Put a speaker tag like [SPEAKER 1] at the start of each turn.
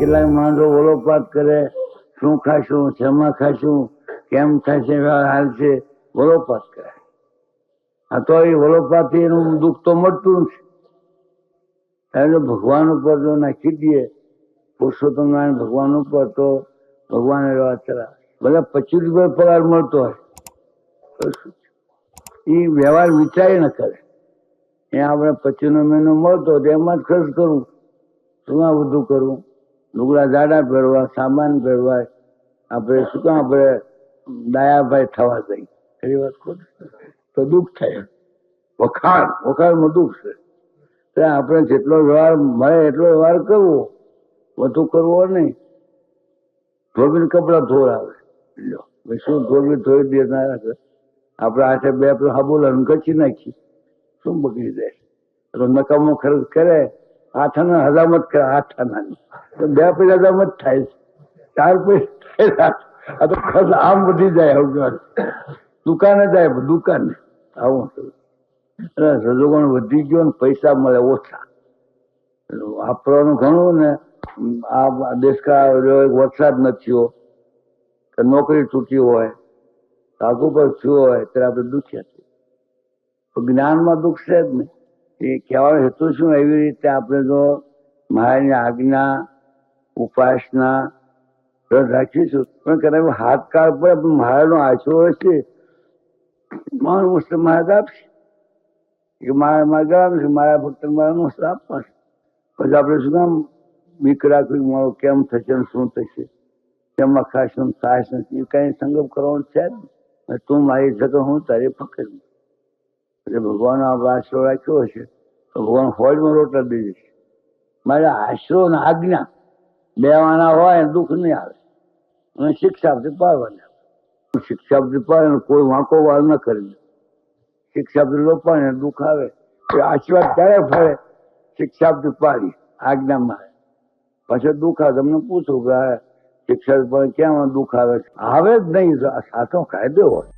[SPEAKER 1] કેટલાક માંડો વલોપાત કરે, શું ખાશું, શેમાં ખાશું, કેમ થશે હાલશે વલોપાત કરે. આ તો એ વલોપાતથી એનું દુઃખ તો મળતું નથી એટલે ભગવાન ઉપર જો નાખી દઈએ, પુરુષોત્તમ નારાયણ ભગવાન ઉપર તો ભગવાન એવા ચલા ભલે પચીસ રૂપિયા પગાર મળતો હોય? એ વ્યવહાર વિચારી ન કરે. એ આપણે પચીસનો મહિનો મળતો તો એમાં જ ખર્ચ કરવું શું આ બધું કરવું લુગડા જાડા પહેરવા, સામાન પહેરવા, આપણે શું કામ આપણે દયાભાઈ થવા જઈ ખરી વાત ખોટ? તો દુઃખ થાય. વખાણ, વખાણમાં દુઃખ છે. એટલે આપણે જેટલો વ્યવહાર મળે એટલો વ્યવહાર કરવો. વધુ કરવો નહીં. ધોબીને કપડા ધોરાવે. લ્યો, ભાઈ શું ધોબી ધોઈ દેનાર છે આપણે હાથે બે આપણે હાબુલા કચી નાખી. શું બગડી જાય? તો નકામો ખર્ચ કરે. આઠાના હજામત તો બે પૈસા હજામત થાય ચાર પૈસા આ તો ખર્ચ આમ વધી જાય આવું દુકાને જાય દુકાને. આવું. એટલે રજોગુણ વધી ગયો ને પૈસા મળે ઓછા. વાપરવાનું ઘણું ને આ દેશકા વરસાદ ન થયો, કે નોકરી તૂટી હોય કાગુ પર થયું હોય, ત્યારે આપણે દુખ્યા છીએ. જ્ઞાનમાં દુઃખ છે જ ને. એ કહેવાનો હેતુ શું? એવી રીતે આપણે જો મહારાજની આજ્ઞા, ઉપાસના રાખીશું, પણ કદાચ હાથ કાળ પર મહારાજનો આશરો હશે, મારું મુસ્ત મહારાજ આપશે. કે મારા મારા ગામ છે, મારા ભક્ત મારા મુસ્ત આપવાનું પછી આપણે શું કામ? બીક રાખવી, મારો કેમ થશે શું થશે? તેમાં ખાસ થાય નથી? કઈ સંગમ કરવાનું છે તું મારી શકે હું, તારી પકડ એટલે ભગવાન આપણે આશરો રાખ્યો હશે. તો ભગવાન ફોજમાં રોટલા દઈ દેશે મારે આશરો ને આજ્ઞા બે વાના હોય દુઃખ નહીં આવે. અને શિક્ષા આપતી પાડવાની શિક્ષા આપતી પાડે કોઈ વાંકો વાર ન કરી શિક્ષા આપતી લોપાને દુઃખ આવે. આશીર્વાદ ક્યારે ફરે શિક્ષા આપતી પાડી આજ્ઞામાં પછી દુઃખ આવે, તમને પૂછું કે આ શિક્ષા પણ ક્યાં દુઃખ આવે? છે આવે જ નહીં આ સાચો કાયદો હોય.